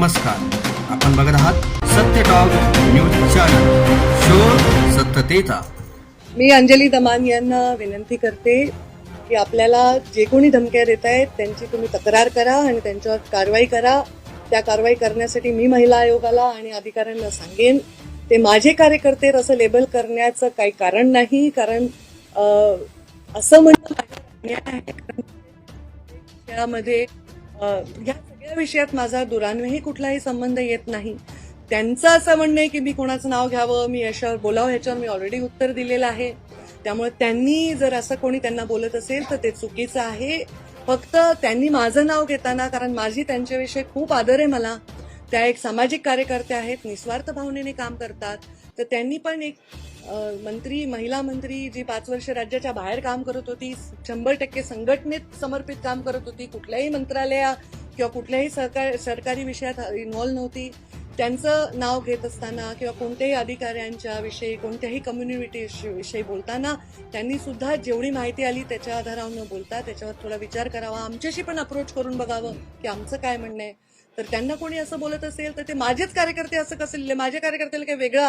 नमस्कार. आपण बघत आहात सत्य टॉक न्यूज चॅनल शोध सत्यतेचा. मी अंजली दमान यांना विनंती करते की आपल्याला जे कोणी धमक्या देत आहेत त्यांची तुम्ही तक्रार करा आणि त्यांच्यावर कारवाई करा. त्या कारवाई करण्यासाठी मी महिला आयोगाला आणि अधिकाऱ्यांना सांगेन. ते माझे कार्यकर्ते असं लेबल करण्याचं काही कारण नाही कारण असं म्हणणं त्यामध्ये या या विषयात माझा दुरान्वयही कुठलाही संबंध येत नाही. त्यांचं असं म्हणणं आहे की मी कोणाचं नाव घ्यावं मी याच्यावर बोलावं ह्याच्यावर मी ऑलरेडी उत्तर दिलेलं आहे. त्यामुळे त्यांनी जर असं कोणी त्यांना बोलत असेल तर ते चुकीचं आहे. फक्त त्यांनी माझं नाव घेताना कारण माझी त्यांच्याविषयी खूप आदर आहे मला. त्या एक सामाजिक कार्यकर्त्या आहेत निस्वार्थ भावनेने काम करतात. तर त्यांनी पण एक मंत्री महिला मंत्री जी पाच वर्ष राज्याच्या बाहेर काम करत होती शंभर टक्के संघटनेत समर्पित काम करत होती कुठल्याही मंत्रालया किंवा कुठल्याही सरकार सरकारी विषयात इन्व्हॉल्व नव्हती. त्यांचं नाव घेत असताना किंवा कोणत्याही अधिकाऱ्यांच्या विषयी कोणत्याही कम्युनिटी विषयी बोलताना त्यांनी सुद्धा जेवढी माहिती आली त्याच्या आधारावर न बोलता त्याच्यावर थोडा विचार करावा. आमच्याशी पण अप्रोच करून बघावं की आमचं काय म्हणणं आहे. तर त्यांना कोणी असं बोलत असेल तर ते माझेच कार्यकर्ते असं कसं लिहिले? माझ्या कार्यकर्त्याला काही वेगळा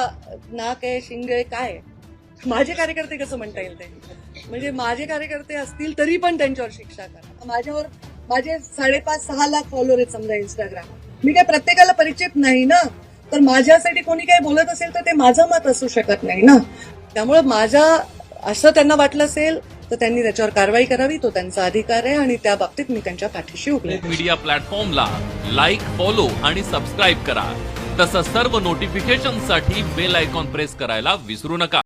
नाक आहे शिंग आहे काय माझे कार्यकर्ते कसं म्हणता येईल ते? म्हणजे माझे कार्यकर्ते असतील तरी पण त्यांच्यावर शिक्षा करा. माझ्यावर माझे साडेपाच सहा लाख फॉलोअर आहेत समजा इंस्टाग्राम मी काय प्रत्येकाला परिचित नाही ना? तर माझ्यासाठी कोणी काही बोलत असेल तर ते माझं मत असू शकत नाही ना? त्यामुळे माझ्या असं त्यांना वाटलं असेल तर त्यांनी त्याच्यावर कारवाई करावी तो त्यांचा अधिकार आहे आणि त्या बाबतीत मी त्यांच्या पाठीशी उभे मीडिया प्लॅटफॉर्मला लाईक फॉलो आणि सबस्क्राईब करा. तसंच सर्व नोटिफिकेशनसाठी बेल आयकॉन प्रेस करायला विसरू नका.